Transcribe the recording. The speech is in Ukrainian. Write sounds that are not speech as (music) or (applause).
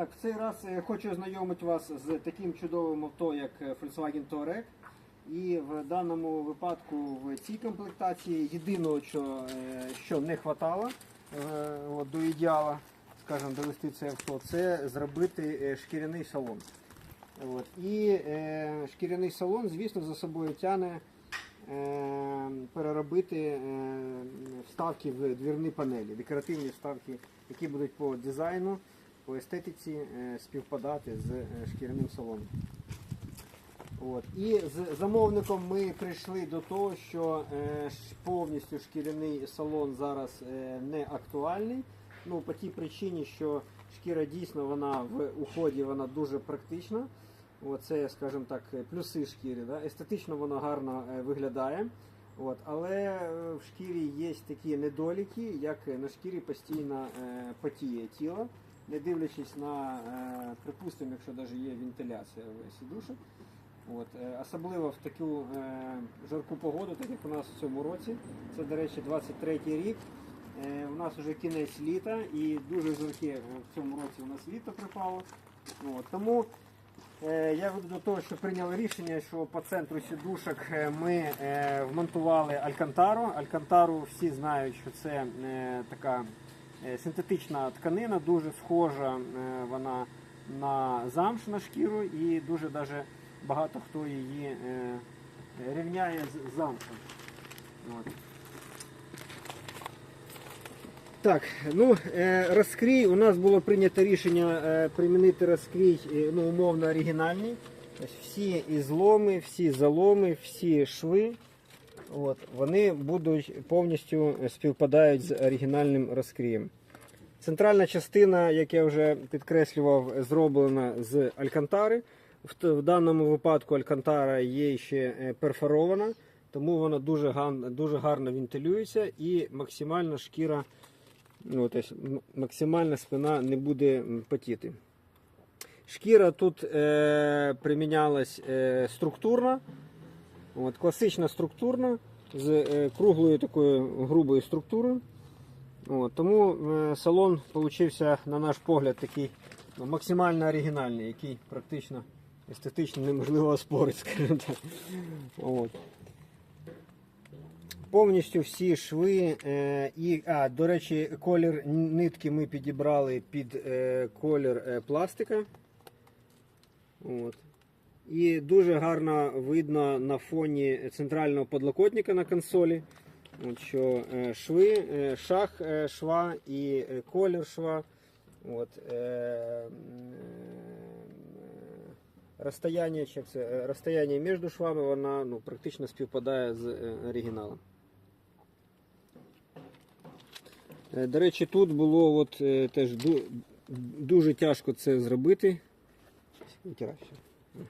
Так, в цей раз е, хочу ознайомити вас з таким чудовим авто, як е, Volkswagen Touareg. І в даному випадку в цій комплектації єдиного, що, е, що не вистачало до ідеала, скажімо, довести це авто, це зробити шкіряний салон. От. І е, шкіряний салон, звісно, за собою тягне е, переробити е, вставки в двірні панелі, декоративні вставки, які будуть по дизайну, по естетиці е, співпадати з е, шкіряним салоном. От. І з замовником ми прийшли до того, що е, повністю шкіряний салон зараз не актуальний. Ну, по тій причині, що шкіра дійсно вона в уході вона дуже практична. Оце, скажімо так, плюси шкіри. Да? Естетично вона гарно виглядає. От. Але в шкірі є такі недоліки, як на шкірі постійно е, потіє тіло, не дивлячись на, е, припустимо, якщо навіть є вентиляція в сідушок. От, е, особливо в таку е, жарку погоду, так як у нас в цьому році. Це, до речі, 23 рік. Е, у нас вже кінець літа і дуже жарке е, в цьому році у нас літо припало. От, тому е, я веду до того, що прийняли рішення, що по центру сідушок е, ми е, вмонтували Алькантару. Алькантару всі знають, що це е, така синтетична тканина, дуже схожа е, вона на замш на шкіру і дуже даже багато хто її е, рівняє з замшем. От. Так, ну е, розкрій. У нас було прийнято рішення е, примінити розкрій е, ну, умовно оригінальний. Всі ізломи, всі заломи, всі шви. От, вони будуть повністю співпадають з оригінальним розкриєм. Центральна частина, як я вже підкреслював, зроблена з алькантари. В, в даному випадку алькантара є ще е, перфорована, тому вона дуже, ган- дуже гарно вентилюється і максимально шкіра, ну, тобто, м- максимально спина не буде потіти. Шкіра тут е, примінялась е, структурна, от, класична структурна з е, круглою такою грубою структурою. От, тому е, салон получився, на наш погляд, такий максимально оригінальний, який практично естетично неможливо оспорити. (laughs) От. Повністю всі шви е, і, а, до речі, колір нитки ми підібрали під колір пластика. От. І дуже гарно видно на фоні центрального подлокотника на консолі, от, що е, шви, е, шах е, шва і колір шва. От, розстояння, як це, розстояння між швами вона ну, практично співпадає з оригіналом. До речі, тут було от, теж дуже тяжко це зробити. Витирай.